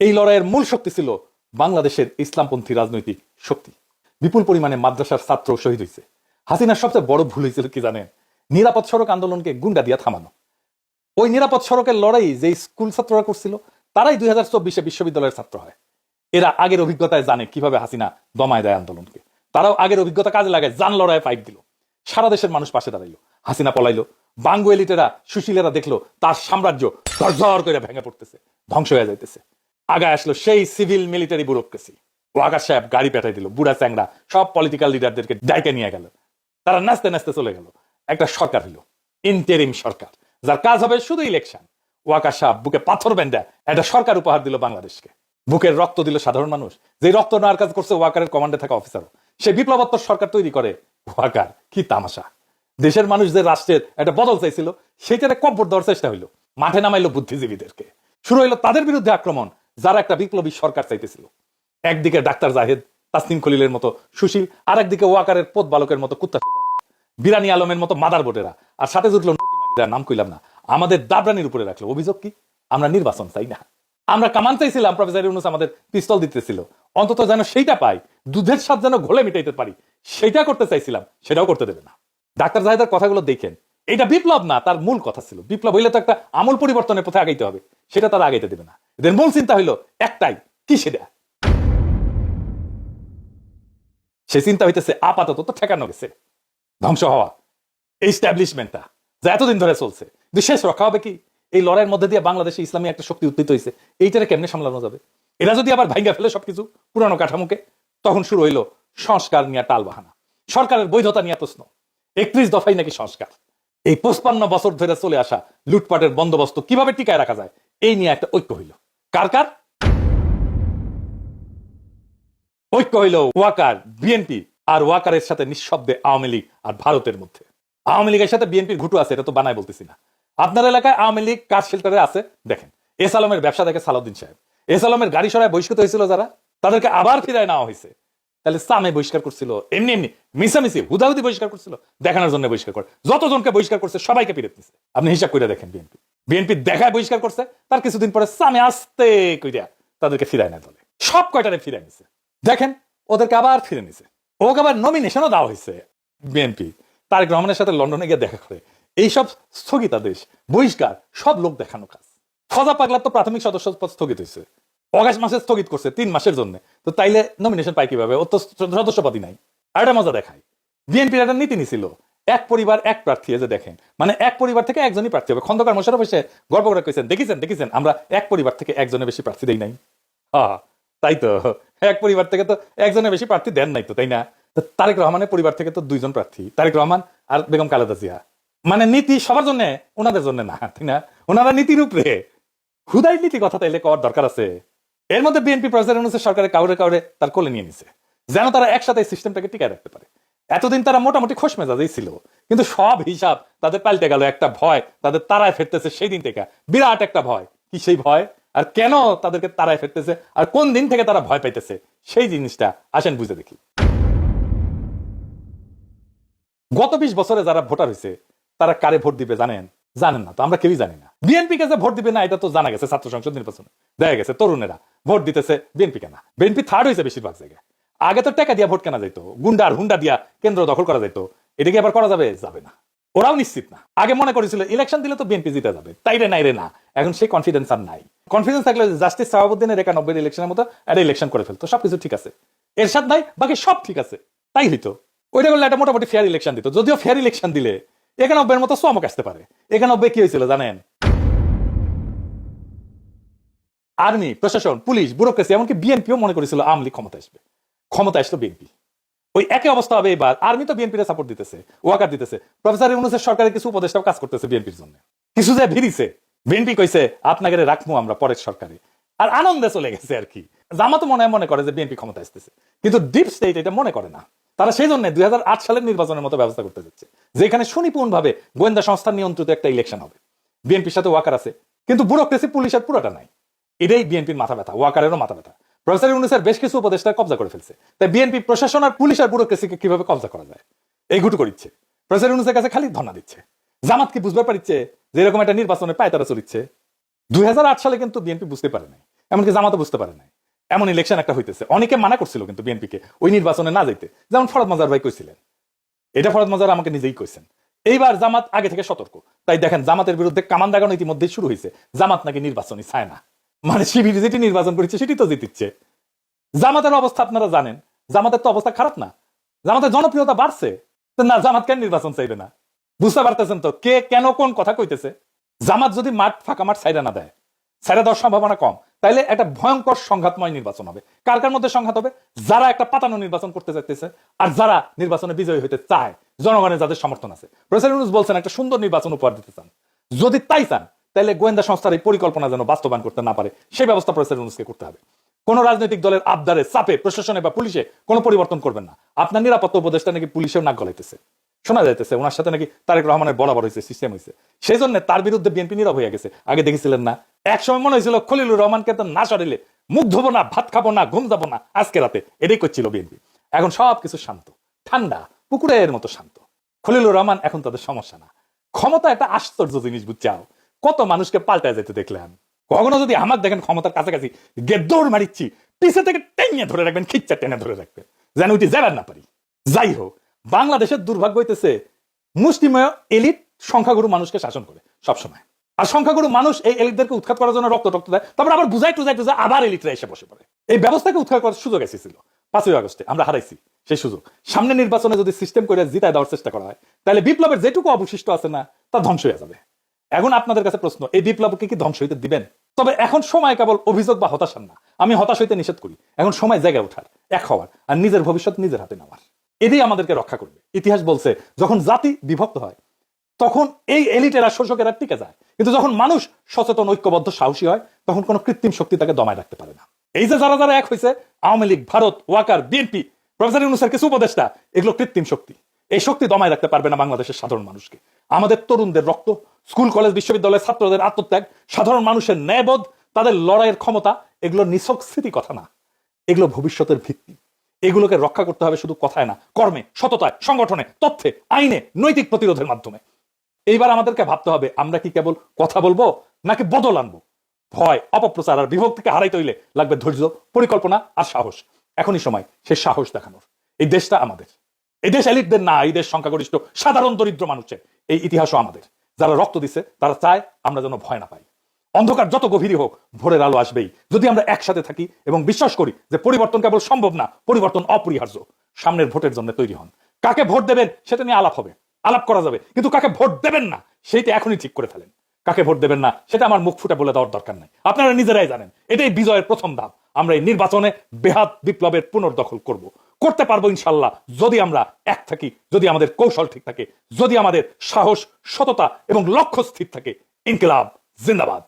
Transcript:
এই লড়াইয়ের মূল শক্তি ছিল বাংলাদেশের ইসলামপন্থী রাজনৈতিক শক্তি। বিপুল পরিমাণে মাদ্রাসার ছাত্র শহীদ হয়েছে হাসিনার সবচেয়ে বড় ভুল হয়েছিল কি জানেন? নিরাপদ সড়ক আন্দোলনকে গুন্ডা দিয়া থামানো। ওই নিরাপদ সড়কের লড়াই যে স্কুল ছাত্ররা করছিল, তারাই দুই হাজার চব্বিশে বিশ্ববিদ্যালয়ের ছাত্র হয়। এরা আগের অভিজ্ঞতায় জানে কীভাবে হাসিনা দমায় দেয় আন্দোলনকে। তারাও আগের অভিজ্ঞতা কাজে লাগায় যান লড়াইয়ে পাইপ দিল। সারা দেশের মানুষ পাশে দাঁড়াইলো। হাসিনা পলাইলো। বাঙ্গু এলিটেরা, সুশীলেরা দেখল তার সাম্রাজ্য ঝরঝর করে ভেঙে পড়তেছে, ধ্বংস হয়ে যাইতেছে। আগায় আসলো সেই সিভিল মিলিটারি ব্যুরোক্রেসি। ওয়াকার সাহেব গাড়ি পেটাই দিল, বুড়া চ্যাংরা, সব পলিটিক্যাল লিডারদেরকে ডাইকে নিয়ে গেল। তারা নাচতে নাচতে চলে গেল। একটা সরকার হইল ইন্টারিম সরকার, যার কাজ হবে শুধু ইলেকশন ওয়াকার সাহেব বুকে পাথর বেঁধে একটা সরকার উপহার দিল বাংলাদেশকে। বুকের রক্ত দিল সাধারণ মানুষ। যে রক্ত নেওয়ার কাজ করছে ওয়াকারের কমান্ডে থাকা অফিসার সে বিপ্লবোত্তর সরকার তৈরি করে। ওয়াকার কি তামাশা। দেশের মানুষ যে রাষ্ট্রের একটা বদল চাইছিল, সেটারে কব্বর দেওয়ার চেষ্টা হইল। মাঠে নামাইলো বুদ্ধিজীবীদেরকে। শুরু হইল তাদের বিরুদ্ধে আক্রমণ। যারা একটা বিপ্লবী সরকার চাইতেছিল। একদিকে ডাক্তার জাহেদ, তাসনিম খলিলের মতো সুশীল আর একদিকে ওয়াকারের পোত বালকের মতো কুত্তা বিরানি আলমের মতো মাদার বোটেরা। আর সাথে জুটলো নাম কইলাম না। আমাদের দাবরানির উপরে রাখল। অভিযোগ কি? আমরা নির্বাচন চাই না। আমরা কামান চাইছিলাম, প্রফেসর ইউনুস আমাদের পিস্তল দিতেছিল। অন্তত যেন সেইটা পাই, দুধের স্বাদ যেন ঘোলে মিটাইতে পারি। সেটা করতে চাইছিলাম, সেটাও করতে দেবে না। ডাক্তার জাহেদের কথাগুলো দেখেন। এটা বিপ্লব না, তার মূল কথা ছিল। বিপ্লব হইলে তো একটা আমূল পরিবর্তনের পথে আগাইতে হবে। সেটা তারা আগাইতে দেবে না। এদের মূল চিন্তা হইল একটাই, কি সেটা? সে চিন্তা হইতেছে, আপাতত তো ঠেকানো গেছে, ধ্বংস হওয়া। এস্টাবলিশমেন্টটা যা এতদিন ধরে চলছে, কিন্তু শেষ রক্ষা হবে কি? এই লড়াইয়ের মধ্যে দিয়ে বাংলাদেশে ইসলামী একটা শক্তি উত্থিত হয়েছে এইটারে কেমনে সামলানো যাবে? এরা যদি আবার ভাঙ্গা ফেলে সবকিছু পুরানো কাঠামোকে, তখন শুরু হইল সংস্কার নিয়ে টাল বাহানা সরকারের বৈধতা নিয়ে প্রশ্ন, একত্রিশ দফাই নাকি সংস্কার? এই পঁচপান্ন বছর ধরে চলে আসা লুটপাটের বন্দোবস্ত কীভাবে টিকায় রাখা যায়? এই নিয়ে একটা ঐক্য হইল। কার কার? ঐক্য হইল ওয়াকার বিএনপি আর ওয়াকারের সাথে নিঃশব্দে আওয়ামী লীগ আর ভারতের মধ্যে। আওয়ামী লীগের সাথে বিএনপির ঘুটু আছে, এটা তো বানায় বলতেছি না। আপনার এলাকায় আওয়ামী লীগ কাজ শেল্টারে আছে? দেখেন, এস আলমের ব্যবসা দেখে সালাউদ্দিন সাহেব। এস আলমের গাড়ি সরায় বহিষ্কৃত হয়েছিল যারা? তাদেরকে আবার ফিরায় নেওয়া হয়েছে। তাহলে সামে বহিষ্কার করছিল, এমনি এমনি মিসামিসি হুদাহুদি বহিষ্কার করছিল। দেখানোর জন্য বহিষ্কার করে। যতজনকে বহিষ্কার করছে, সবাইকে ফিরে নিছে। আপনি হিসাব করে দেখেন বিএনপি বিএনপি দেখায় বহিষ্কার করছে, তার কিছুদিন পরে সামে আসতে কইরা তাদেরকে ফিরায় না দলে। সব কয়টারে ফিরায় নিছে? দেখেন, ওদেরকে আবার ফিরে নিছে। ওকে আবার নমিনেশনও দেওয়া হয়েছে বিএনপি। তারেক রহমানের সাথে লন্ডনে গিয়ে দেখা করে। এইসব স্থগিতাদেশ বহিষ্কার, সব লোক দেখানো কাজ। ফজা পাগলার তো প্রাথমিক সদস্য পদ স্থগিত হয়েছে অগাস্ট মাসে স্থগিত করছে তিন মাসের জন্য। তো তাইলে নমিনেশন পাই কীভাবে? ও তো সদস্যপদই নাই। আর একটা মজা দেখায় বিএনপির একটা নীতি নিছিল এক পরিবার, এক প্রার্থী যে দেখেন। মানে এক পরিবার থেকে একজনই প্রার্থী হবে। খন্দকার মোশারফ এসে গর্ব করে কইছেন, দেখেছেন দেখেছেন, আমরা এক পরিবার থেকে একজনের বেশি প্রার্থী দেই নাই। হ্যাঁ তাই তো। এক পরিবার থেকে তো একজনের বেশি প্রার্থী দেন নাই তো, তাই না? তারেক রহমানের পরিবার থেকে তো দুইজন প্রার্থী, তারেক রহমান আর বেগম খালেদা জিয়া। মানে নীতি সবার জন্য, ওনাদের জন্য না, তাই না? ওনারা নীতির উপরে। হুদাই নীতি কথা তাইলে করার দরকার আছে। এর মধ্যে বিএনপি প্রেসিডেন্ট অনুসারে সরকারে কাউরে কাউরে তার কোলে নিয়ে নিছে। যেন তারা একসাথে সিস্টেমটাকে টিকায় রাখতে পারে। এতদিন তারা মোটামুটি খোশ মেজাজেই ছিল, কিন্তু সব হিসাব তাদের পাল্টে গেল। একটা ভয় তাদের তারায় ফেরতেছে সেই দিন থেকে। বিরাট একটা ভয়। কি সেই ভয়? আর কেন তাদেরকে তারায় ফেরতেছে? আর কোন দিন থেকে তারা ভয় পাইতেছে? সেই জিনিসটা আসেন বুঝে দেখি। গত বিশ বছরে যারা ভোটার হয়েছে তারা কারে ভোট দিবে জানেন? জানেন না তো, আমরা কেউই জানি না। বিএনপি কে ভোট দিবে না, এটা তো জানা গেছে ছাত্র সংসদ নির্বাচনে। দেখা গেছে, তরুণেরা ভোট দিতেছে বিএনপি কে না। বিএনপি থার্ড হয়েছে বেশিরভাগ জায়গায়। আগে তো টাকা দিয়া ভোট কেনা যাইতো। গুন্ডার হুন্ডা দিয়া কেন্দ্র দখল করা যাইতো। এটা কি আবার করা যাবে? যাবে না। ওরাও নিশ্চিত না। আগে মনে করেছিল, ইলেকশন দিলে তো বিএনপি জিতে যাবে। তাই রে, নাই রে, না। এখন সেই কনফিডেন্স আর নাই। কনফিডেন্স থাকলে জাস্টিস সাহাবুদ্দিনের একানব্বই ইলেকশনের মতো একটা ইলেকশন করে ফেলতো। সবকিছু ঠিক আছে। এরশাদ নাই বাকি সব ঠিক আছে। তাই হইতো। ওইটা করলে একটা মোটামুটি ফেয়ার ইলেকশন দিত। যদিও ফেয়ার ইলেকশন দিলে, একানব্বইয়ের মতো চমক আসতে পারে। একানব্বই কি হয়েছিল জানেন? আর্মি, প্রশাসন, পুলিশ, ব্যুরোক্রেসি, এমনকি বিএনপিও মনে করেছিল আওয়ামী লীগ ক্ষমতা আসবে। ক্ষমতা আসলো বিএনপি। ওই একই অবস্থা হবে এবার। আর্মি তো বিএনপির সাপোর্ট দিতেছে, ওয়াকার দিতেছে। প্রফেসর ইউনুসের সরকারের কিছু উপদেষ্টাও কাজ করতেছে বিএনপির জন্য। কিছু যে ভিড়িছে বিএনপি কইছে, আপনাকে রাখব আমরা পরের সরকারে। আর আনন্দে চলে গেছে আর কি। জামা তো মনে হয় মনে করে যে বিএনপি ক্ষমতা আসতেছে। কিন্তু ডিপ স্টেট এটা মনে করে না। তারা সেই জন্য দুই হাজার আট সালের নির্বাচনের মতো ব্যবস্থা করতে যাচ্ছে, যেখানে সুনিপুণ ভাবে গোয়েন্দা সংস্থা নিয়ন্ত্রিত একটা ইলেকশন হবে। বিএনপির সাথে ওয়াকার আছে। কিন্তু ব্যুরোক্রেসি পুলিশের পুরোটা নাই। এটাই বিএনপির মাথা ব্যথা, ওয়াকারেরও মাথা ব্যথা। প্রফেসর ইউনুসের বেশ কিছু উপদেষ্টা কবজা করে ফেলছে। তাই বিএনপি প্রশাসন আর পুলিশ আর ব্যুরোক্রেসিকে কীভাবে কবজা করা যায়? এই করিচ্ছে। প্রফেসর ইউনুসের কাছে খালি দিচ্ছে। জামাত কি বুঝতে পারছে যে এরকম একটা নির্বাচনে পায় তারা চলিচ্ছে? দুই সালে কিন্তু বিএনপি বুঝতে পারে নাই। এমনকি জামাতও বুঝতে পারে নাই। এমন ইলেকশন একটা হইতেছে। অনেকে মানা করছিল কিন্তু বিএনপিকে ওই নির্বাচনে না যাইতে। যেমন ফরদ মাজার ভাই কইছিলেন। এটা ফরদ মাজার আমাকে নিজেই কইছেন। এইবার জামাত আগে থেকে সতর্ক। তাই দেখেন জামাতের বিরুদ্ধে কামান দাগানো ইতিমধ্যেই শুরু হয়েছে জামাত নাকি নির্বাচনই চায় না। মানে শিবির যেটি নির্বাচন করেছে সেটি তো জিতিচ্ছে। জামাতের অবস্থা আপনারা জানেন। জামাতের তো অবস্থা খারাপ না। জামাতের জনপ্রিয়তা বাড়ছে। না, জামাত কেন নির্বাচন চাইবে না? বুঝতে পারতেছেন তো, কে কেন কোন কথা কইতেছে? জামাত যদি মাঠ, ফাঁকা মাঠ সাইডা না দেয় সাইডা দেওয়ার সম্ভাবনা কম, তাইলে একটা ভয়ঙ্কর সংঘাতময় নির্বাচন হবে। কার কার মধ্যে সংঘাত হবে? যারা একটা পাতানো নির্বাচন করতে চাইতেছে আর যারা নির্বাচনে বিজয়ী হতে চায়, জনগণের যাদের সমর্থন আছে। প্রেসিডেন্ট বলছেন, একটা সুন্দর নির্বাচন উপহার দিতে চান। যদি তাই চান তাহলে গোয়েন্দা সংস্থার এই পরিকল্পনা যেন বাস্তবায়ন করতে না পারে, সেই ব্যবস্থা প্রেসিডেন্ট ইউনূসকে করতে হবে। কোন রাজনৈতিক দলের আবদারে, চাপে, প্রশাসনে বা পুলিশে কোনো পরিবর্তন করবেন না। আপনার নিরাপত্তা উপদেষ্টা নাকি পুলিশেও নাক গলাইতেছে। শোনা যাইতেছে, ওনার সাথে নাকি তারেক রহমানের বরাবর হয়েছে সিস্টেম হয়েছে সেই জন্য তার বিরুদ্ধে বিএনপি নীরব হয়ে গেছে। আগে দেখেছিলেন না? এক সময় মনে হয়েছিল খলিলুর রহমানকে তো না সরিলে মুখ ধোবো না, ভাত খাব না, ঘুম যাব না, আজকে রাতে। এটাই করছিল বিএনপি। এখন সব কিছু শান্ত। ঠান্ডা, পুকুরের মতো শান্ত। খলিলুর রহমান এখন তাদের সমস্যা না। ক্ষমতা একটা আশ্চর্য জিনিস বুঝছাও কত মানুষকে পাল্টায় যেতে দেখলেন কখনো যদি আমার দেখেন ক্ষমতার কাছাকাছি গে দৌড় মারিচ্ছি, পিছে থেকে টেনে ধরে রাখবেন খিচ্চা টেনে ধরে রাখবেন যেন উঠি যাবার না পারি। যাই হোক, বাংলাদেশের দুর্ভাগ্য হইতেছে, মুষ্টিময় এলিট সংখ্যাগুরু মানুষকে শাসন করে, সবসময়। আর সংখ্যাগুরু মানুষ এই এলিটদেরকে উৎখাত করার জন্য রক্ত রক্ত দেয়। তারপর আবার বুঝাই টুজাই টুজাই আবার এলিটরা এসে বসে পড়ে। এই ব্যবস্থাকে উৎখাত করার সুযোগ এসেছিল। পাঁচই আগস্টে আমরা হারাইছি, সেই সুযোগ। সামনে নির্বাচনে যদি সিস্টেম করে জিতায় দেওয়ার চেষ্টা করা হয়, তাহলে বিপ্লবের যেটুকু অবশিষ্ট আছে না, তা ধ্বংস হয়ে যাবে। এখন আপনাদের কাছে প্রশ্ন, এই বিপ্লবকে কি ধ্বংস হইতে দিবেন? তবে এখন সময় কেবল অভিযোগ বা হতাশার না। আমি হতাশ হইতে নিষেধ করি। এখন সময় জায়গায় ওঠার, এক হওয়ার, আর নিজের ভবিষ্যৎ নিজের হাতে নেওয়ার। এটাই আমাদেরকে রক্ষা করবে। ইতিহাস বলছে, যখন জাতি বিভক্ত হয়, তখন এই এলিটেরা শোষকেরা টিকে যায়। কিন্তু যখন মানুষ সচেতন, ঐক্যবদ্ধ, সাহসী হয়, তখন কোনো কৃত্রিম শক্তি তাকে দমায় রাখতে পারে না। এই যে যারা যারা এক হয়েছে আওয়ামী লীগ, ভারত, ওয়াকার, বিএনপি, প্রফেসর ইউনুসের কিছু উপদেষ্টা, এগুলো কৃত্রিম শক্তি। এই শক্তি দমায় রাখতে পারবে না বাংলাদেশের সাধারণ মানুষকে। আমাদের তরুণদের রক্ত, স্কুল, কলেজ, বিশ্ববিদ্যালয়ের ছাত্রদের আত্মত্যাগ, সাধারণ মানুষের ন্যায়বোধ, তাদের লড়াইয়ের ক্ষমতা, এগুলো নিছক স্মৃতি কথা না। এগুলো ভবিষ্যতের ভিত্তি। এগুলোকে রক্ষা করতে হবে শুধু কথায় না, কর্মে, সততায়, সংগঠনে, তথ্যে, আইনে, নৈতিক প্রতিরোধের মাধ্যমে। এইবার আমাদেরকে ভাবতে হবে, আমরা কি কেবল কথা বলব, নাকি বদল আনব? ভয়, অপপ্রচার আর বিভক্তিকে হারাইতে হইলে লাগবে ধৈর্য, পরিকল্পনা আর সাহস। এখনই সময় সে সাহস দেখানোর। এই দেশটা আমাদের। এই দেশ এলিটদের না এই দেশ সংখ্যাগরিষ্ঠ সাধারণ দরিদ্র মানুষের। এই ইতিহাসও আমাদের। যারা রক্ত দিছে, তারা চায় আমরা যেন ভয় না পাই। অন্ধকার যত গভীরই হোক, ভোরের আলো আসবেই। যদি আমরা একসাথে থাকি এবং বিশ্বাস করি যে পরিবর্তন কেবল সম্ভব না, পরিবর্তন অপরিহার্য। সামনের ভোটের জন্য তৈরি হন। কাকে ভোট দেবেন, সেটা নিয়ে আলাপ হবে। আলাপ করা যাবে। কিন্তু কাকে ভোট দেবেন না, সেইটা এখনই ঠিক করে ফেলেন। কাকে ভোট দেবেন না, সেটা আমার মুখ ফুটে বলে দেওয়ার দরকার নাই। আপনারা নিজেরাই জানেন, এটাই বিজয়ের প্রথম ধাপ। আমরা এই নির্বাচনে বেহাত বিপ্লবের পুনর্দখল করব। করতে পারব ইনশাল্লাহ, যদি আমরা এক থাকি, যদি আমাদের কৌশল ঠিক থাকে, যদি আমাদের সাহস, সততা এবং লক্ষ্য স্থির থাকে। ইনকিলাব, জিন্দাবাদ।